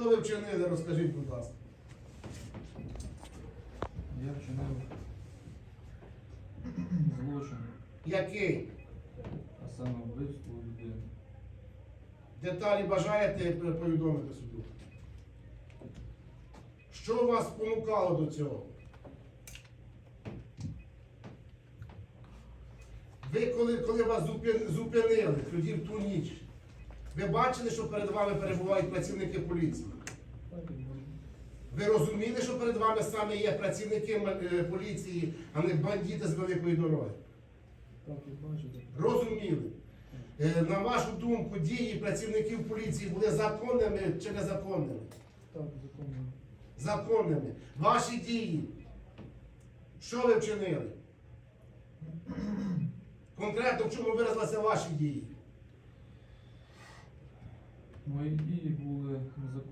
Що ви вчинили, розкажіть, будь ласка. Я вчинив злочин, Який? а саме вбивство людини. Деталі бажаєте повідомити суду? Що вас спонукало до цього? Ви коли, коли вас зупин- зупинили тоді в ту ніч, ви бачили, що перед вами перебувають працівники поліції? Ви розуміли, що перед вами саме є працівники е, поліції, а не бандити з великої дороги? Розуміли. Е, На вашу думку, дії працівників поліції були законними чи незаконними? Так, законно. Законними. Ваші дії. Що ви вчинили? Конкретно в чому виразилися ваші дії? Мої дії були незаконно.